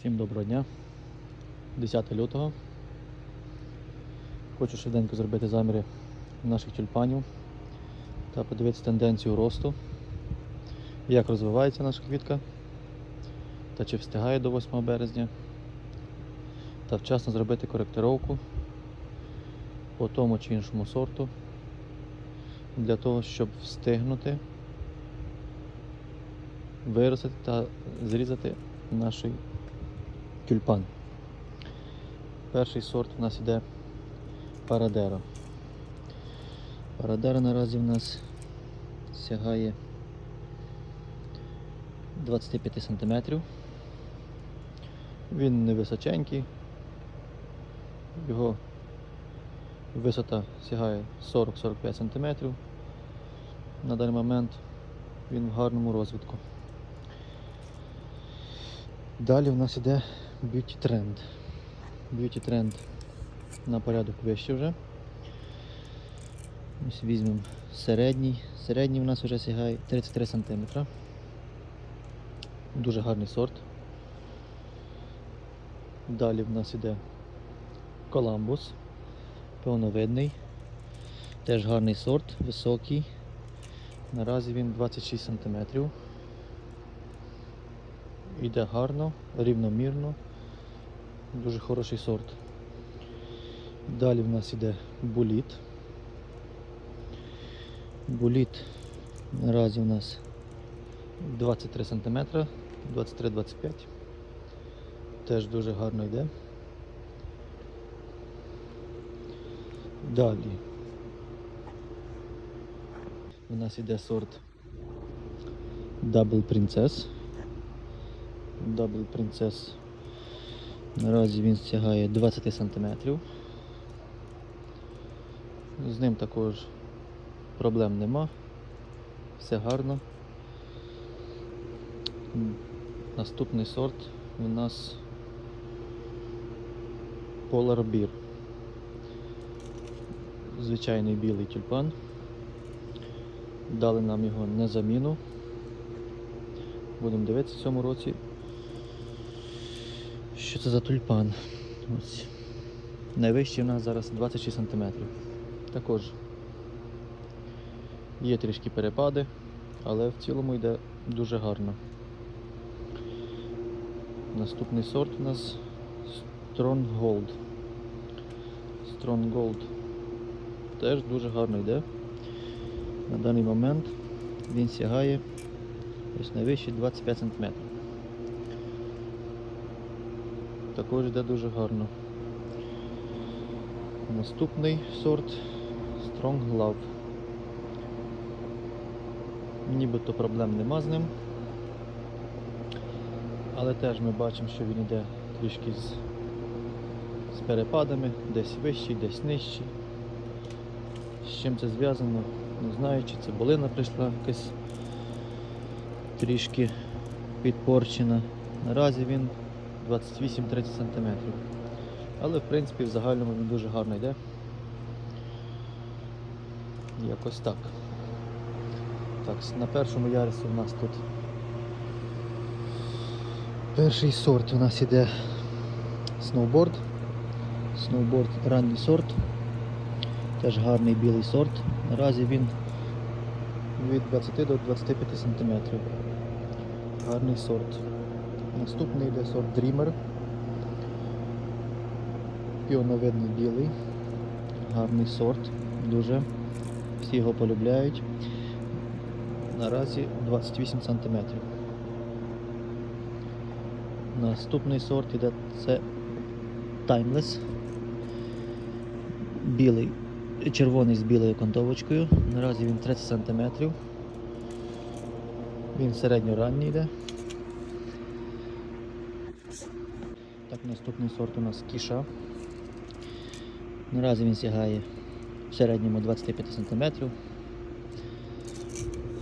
Всім доброго дня. 10 лютого. Хочу швиденько зробити заміри наших тюльпанів та подивитися тенденцію росту, як розвивається наша квітка та чи встигає до 8 березня, та вчасно зробити коректировку по тому чи іншому сорту для того, щоб встигнути виростити та зрізати наш тюльпан. Перший сорт у нас іде Парадеро. Парадеро наразі в нас сягає 25 см. Він невисоченький, його висота сягає 40-45 см. На даний момент він в гарному розвитку. Далі в нас іде Beauty Trend. Beauty Trend на порядок вище вже. Ось візьмемо середній. Середній в нас вже сягає 33 см. Дуже гарний сорт. Далі в нас іде Коламбус. Повновидний. Теж гарний сорт, високий. Наразі він 26 см. Іде гарно, рівномірно. Дуже хороший сорт. Далі в нас іде буліт. Буліт наразі у нас 23 см, 23-25. Теж дуже гарно йде. Далі. У нас іде сорт Double Princess. Double Princess. Наразі він сягає 20 см. З ним також проблем нема. Все гарно. Наступний сорт у нас Polar Beer. Звичайний білий тюльпан. Дали нам його на заміну. Будемо дивитися в цьому році. Що це за тюльпан? Ось. Найвищий у нас зараз 26 см. Також є трішки перепади, але в цілому йде дуже гарно. Наступний сорт у нас Strong Gold. Strong Gold теж дуже гарно йде. На даний момент він сягає ось найвищий 25 см. Також йде дуже гарно. Наступний сорт Strong Love. Нібито проблем нема з ним. Але теж ми бачимо, що він йде трішки з, з перепадами, десь вищий, десь нижчий. З чим це зв'язано, не знаю, чи це болина прийшла якась трішки підпорчена. Наразі він 28-30 см. Але в принципі в загальному він дуже гарно йде. Якось так. Так, на першому ярусі у нас тут перший сорт у нас іде сноуборд. Сноуборд ранній сорт. Теж гарний білий сорт. Наразі він від 20 до 25 см. Гарний сорт. Наступний йде сорт Dreamer. Піоновидний білий. Гарний сорт. Дуже. Всі його полюбляють. Наразі 28 см. Наступний сорт іде це Timeless. Білий, червоний з білою контовочкою. Наразі він 30 см. Він середньоранній йде. Так, наступний сорт у нас кіша. Наразі він сягає в середньому 25 см.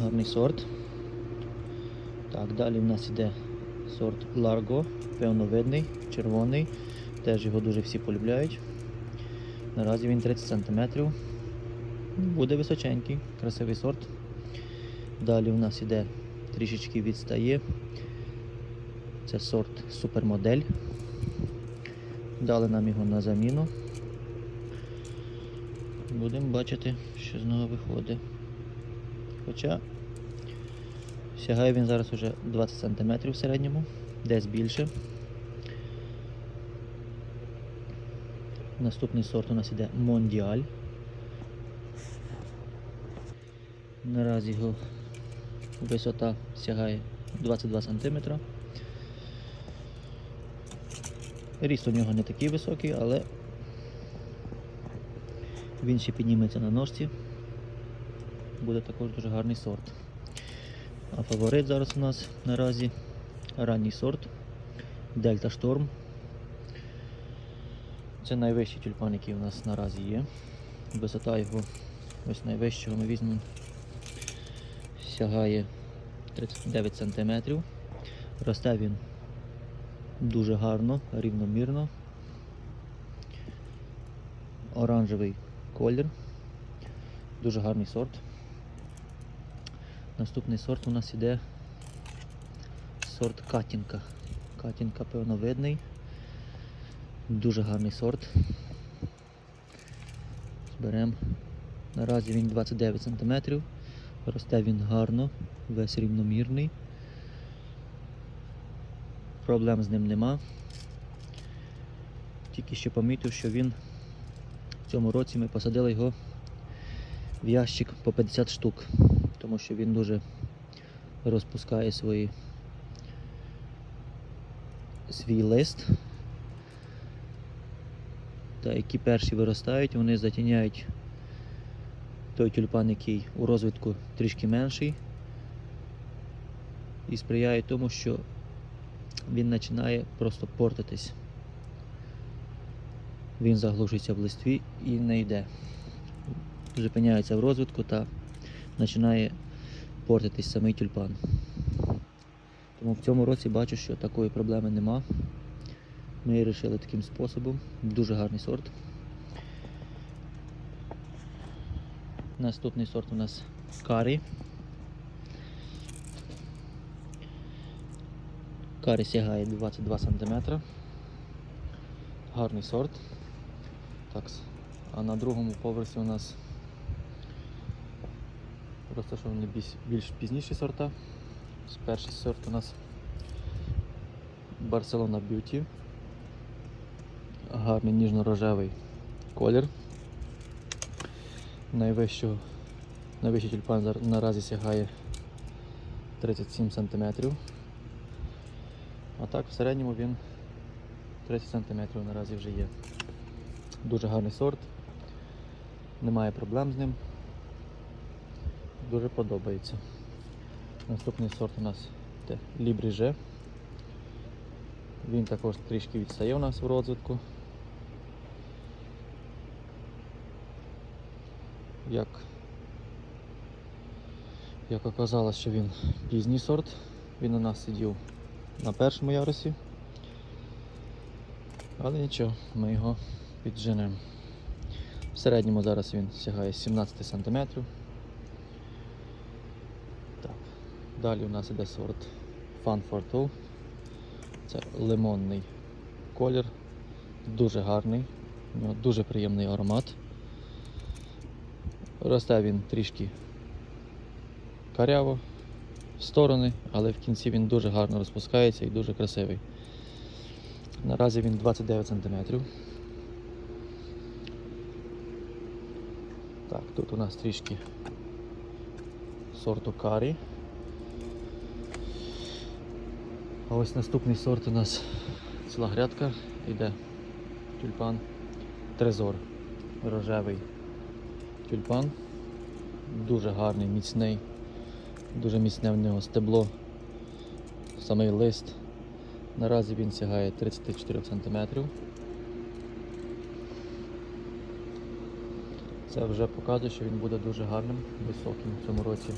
Гарний сорт. Так, далі в нас іде сорт Largo, певновидний, червоний. Теж його дуже всі полюбляють. Наразі він 30 см. Буде височенький, красивий сорт. Далі в нас іде трішечки відстає. Це сорт супермодель. Дали нам його на заміну. Будемо бачити, що з нього виходить. Хоча сягає він зараз уже 20 см в середньому, десь більше. Наступний сорт у нас іде Мондіаль. Наразі його висота сягає 22 см. Ріст у нього не такий високий, але він ще підніметься на ножці. Буде також дуже гарний сорт. А фаворит зараз у нас наразі ранній сорт Дельта Шторм. Це найвищий тюльпан, який у нас наразі є. Висота його ось найвищого ми візьмемо сягає 39 см. Росте він дуже гарно, рівномірно. Оранжевий колір. Дуже гарний сорт. Наступний сорт у нас іде сорт Катінка. Катінка певновидний. Дуже гарний сорт. Зберемо. Наразі він 29 см. Росте він гарно, весь рівномірний. Проблем з ним нема. Тільки що помітив, що він в цьому році ми посадили його в ящик по 50 штук, тому що він дуже розпускає свої, свій лист. Та які перші виростають, вони затіняють той тюльпан, який у розвитку трішки менший, і сприяє тому, що він починає просто портитись. Він заглушується в листві і не йде. Зупиняється в розвитку та починає портитись самий тюльпан. Тому в цьому році бачу, що такої проблеми нема. Ми вирішили таким способом. Дуже гарний сорт. Наступний сорт у нас карі. Карі сягає 22 см. Гарний сорт. Так, а на другому поверсі у нас розташовані більш, пізніші сорта. Перший сорт у нас Barcelona Beauty. Гарний ніжно-рожевий колір. Найвищого, найвищий тюльпан наразі сягає 37 см. А так в середньому він 30 см наразі вже є. Дуже гарний сорт, немає проблем з ним. Дуже подобається. Наступний сорт у нас це Лібріже. Він також трішки відстає у нас в розвитку. Як, як оказалось, що він пізній сорт, він у нас сидів на першому ярусі. Але нічого, ми його підженемо. В середньому зараз він сягає 17 см. Так. Далі у нас іде сорт Fun for Two. Це лимонний колір, дуже гарний, у нього дуже приємний аромат. Росте він трішки каряво в сторони, але в кінці він дуже гарно розпускається і дуже красивий. Наразі він 29 см. Так, тут у нас трішки сорту карі. А ось наступний сорт у нас ціла грядка йде тюльпан Трезор. Рожевий тюльпан. Дуже гарний, міцний, дуже міцне в нього стебло, самий лист. Наразі він сягає 34 см. Це вже показує, що він буде дуже гарним, високим в цьому році.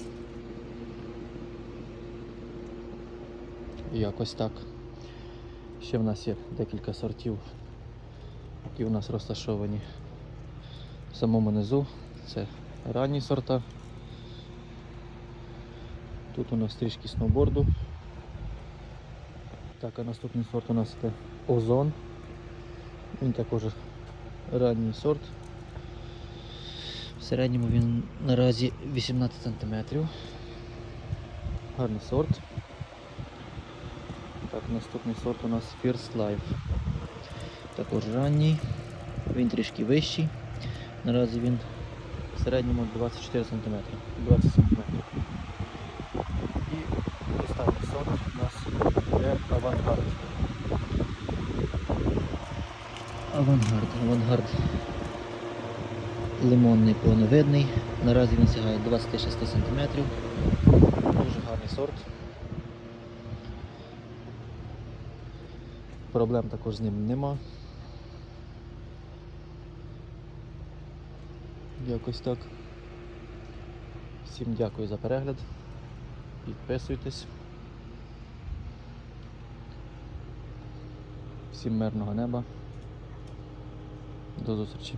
І якось так. Ще в нас є декілька сортів, які у нас розташовані в самому низу. Це ранні сорта. Тут у нас трішки сноуборду. Так, а наступний сорт у нас це Озон. Він також ранній сорт. В середньому він наразі 18 см. Гарний сорт. Так, наступний сорт у нас First Life. Також ранній. Він трішки вищий. Наразі він в середньому 24 см. 20 см. І останній сорт у нас є авангард. Авангард, авангард лимонний повновидний. Наразі він сягає 26 см. Дуже гарний сорт. Проблем також з ним нема. Якось так. Всім дякую за перегляд. Підписуйтесь. Всім мирного неба. До зустрічі.